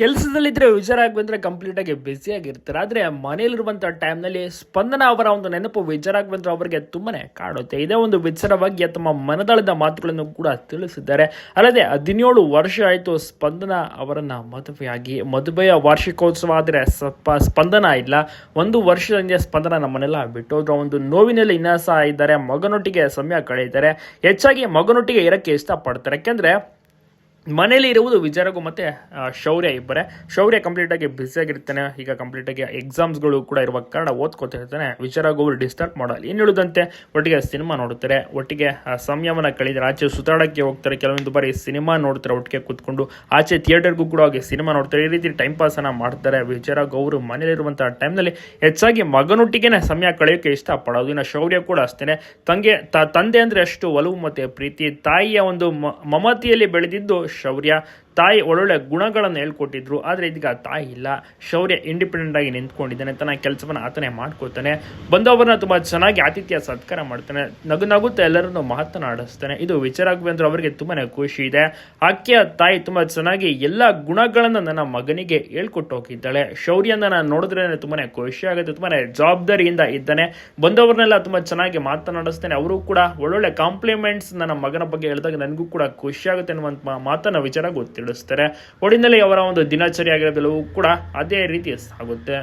ಕೆಲಸದಲ್ಲಿದ್ದರೆ ಆಗಿ ಬಂದರೆ ಕಂಪ್ಲೀಟಾಗಿ ಬ್ಯುಸಿಯಾಗಿರ್ತಾರೆ ಆದರೆ ಮನೇಲಿರುವಂಥ ಟೈಮ್ನಲ್ಲಿ ಸ್ಪಂದನ ಅವರ ಒಂದು ನೆನಪು ವಿಚಾರಾಗಿ ಬಂದರೆ ಅವರಿಗೆ ತುಂಬನೇ ಕಾಡುತ್ತೆ. ಇದೇ ಒಂದು ವಿಚಾರವಾಗಿ ತಮ್ಮ ಮನದಾಳದ ಮಾತುಗಳನ್ನು ಕೂಡ ತಿಳಿಸಿದ್ದಾರೆ. ಅಲ್ಲದೆ ಹದಿನೇಳು ವರ್ಷ ಆಯಿತು ಸ್ಪಂದನ ಅವರನ್ನು ಮದುವೆಯಾಗಿ. ಮದುವೆಯ ವಾರ್ಷಿಕೋತ್ಸವ ಆದರೆ ಸ್ವಲ್ಪ ಸ್ಪಂದನ ಇಲ್ಲ. ಒಂದು ವರ್ಷದ ಹಿಂದೆ ಸ್ಪಂದನ ನಮ್ಮನ್ನೆಲ್ಲ ಬಿಟ್ಟೋದ್ರು. ಒಂದು ನೋವಿನಲ್ಲಿ ಇನ್ನಾಸ ಇದ್ದಾರೆ. ಮಗನೊಟ್ಟಿಗೆ ಸಮಯ ಕಳೆಯುತ್ತಾರೆ ಹೆಚ್ಚಾಗಿ ಮಗನೊಟ್ಟಿಗೆ ಇರೋಕ್ಕೆ ಇಷ್ಟಪಡ್ತಾರೆ. ಯಾಕೆಂದರೆ ಮನೇಲಿ ಇರುವುದು ವಿಚಾರಗೂ ಮತ್ತೆ ಶೌರ್ಯ ಇಬ್ಬರೇ. ಶೌರ್ಯ ಕಂಪ್ಲೀಟಾಗಿ ಬ್ಯುಸಿಯಾಗಿರ್ತಾನೆ ಈಗ ಕಂಪ್ಲೀಟಾಗಿ ಎಕ್ಸಾಮ್ಸ್ಗಳು ಕೂಡ ಇರುವ ಕಾರಣ ಓದ್ಕೋತಿರ್ತಾನೆ ವಿಚಾರಗೂ ಅವರು ಡಿಸ್ಟರ್ಬ್ ಮಾಡಲ್ಲ. ಏನು ಹೇಳುದಂತೆ, ಒಟ್ಟಿಗೆ ಸಿನಿಮಾ ನೋಡುತ್ತಾರೆ. ಒಟ್ಟಿಗೆ ಸಮಯವನ್ನು ಕಳೆದರೆ ಆಚೆ ಸುತ್ತಾಡೋಕ್ಕೆ ಹೋಗ್ತಾರೆ. ಕೆಲವೊಂದು ಬಾರಿ ಸಿನಿಮಾ ನೋಡ್ತಾರೆ. ಒಟ್ಟಿಗೆ ಕೂತ್ಕೊಂಡು ಆಚೆ ಥಿಯೇಟರ್ಗೂ ಕೂಡ ಹೋಗಿ ಸಿನಿಮಾ ನೋಡ್ತಾರೆ. ಈ ರೀತಿ ಟೈಮ್ ಪಾಸನ್ನು ಮಾಡ್ತಾರೆ. ವಿಚಾರಗೂ ಅವರು ಮನೇಲಿರುವಂಥ ಟೈಮ್ನಲ್ಲಿ ಹೆಚ್ಚಾಗಿ ಮಗನೊಟ್ಟಿಗೆ ಸಮಯ ಕಳೆಯೋಕ್ಕೆ ಇಷ್ಟಪಡೋದು. ಇನ್ನು ಶೌರ್ಯ ಕೂಡ ಅಷ್ಟೇ ತಂಗೆ ತಂದೆ ಅಂದರೆ ಅಷ್ಟು ಒಲವು ಮತ್ತು ಪ್ರೀತಿ. ತಾಯಿಯ ಒಂದು ಮಮತೆಯಲ್ಲಿ ಬೆಳೆದಿದ್ದು ಶೌರ್ಯ ತಾಯಿ ಒಳ್ಳೊಳ್ಳೆ ಗುಣಗಳನ್ನು ಹೇಳ್ಕೊಟ್ಟಿದ್ರು, ಆದರೆ ಇದೀಗ ತಾಯಿ ಇಲ್ಲ. ಶೌರ್ಯ ಇಂಡಿಪೆಂಡೆಂಟ್ ಆಗಿ ನಿಂತ್ಕೊಂಡಿದ್ದಾನೆ, ತನ್ನ ಕೆಲಸವನ್ನು ಆತನೇ ಮಾಡ್ಕೋತಾನೆ ಬಂದವರನ್ನ ತುಂಬ ಚೆನ್ನಾಗಿ ಆತಿಥ್ಯ ಸತ್ಕಾರ ಮಾಡ್ತಾನೆ. ನಗು ನಗುತ್ತಾ ಎಲ್ಲರನ್ನು ಮಾತನಾಡಿಸ್ತಾನೆ ಇದು ವಿಚಾರ ಅವರಿಗೆ ತುಂಬಾ ಖುಷಿ ಇದೆ. ಆಕೆಯ ತಾಯಿ ತುಂಬ ಚೆನ್ನಾಗಿ ಎಲ್ಲ ಗುಣಗಳನ್ನು ನನ್ನ ಮಗನಿಗೆ ಹೇಳ್ಕೊಟ್ಟು ಹೋಗಿದ್ದಾಳೆ. ಶೌರ್ಯನ ನಾನು ನೋಡಿದ್ರೆ ತುಂಬಾ ಖುಷಿ ಆಗುತ್ತೆ ತುಂಬಾ ಜವಾಬ್ದಾರಿಯಿಂದ ಇದ್ದಾನೆ. ಬಂದವರನ್ನೆಲ್ಲ ತುಂಬ ಚೆನ್ನಾಗಿ ಮಾತನಾಡಿಸ್ತಾನೆ ಅವರು ಕೂಡ ಒಳ್ಳೊಳ್ಳೆ ಕಾಂಪ್ಲಿಮೆಂಟ್ಸ್ ನನ್ನ ಮಗನ ಬಗ್ಗೆ ಹೇಳಿದಾಗ ನನಗೂ ಕೂಡ ಖುಷಿ ಆಗುತ್ತೆ ಅನ್ನುವಂಥ ಮಾತನ್ನು ವಿಚಾರ ಗೊತ್ತಿಡಿಸ್ತಾರೆ ಒಡಿನಲ್ಲಿ ಅವರ ಒಂದು ದಿನಚರಿ ಆಗಿರೋದೆಲ್ಲವೂ ಕೂಡ ಅದೇ ರೀತಿ ಸಾಗುತ್ತೆ.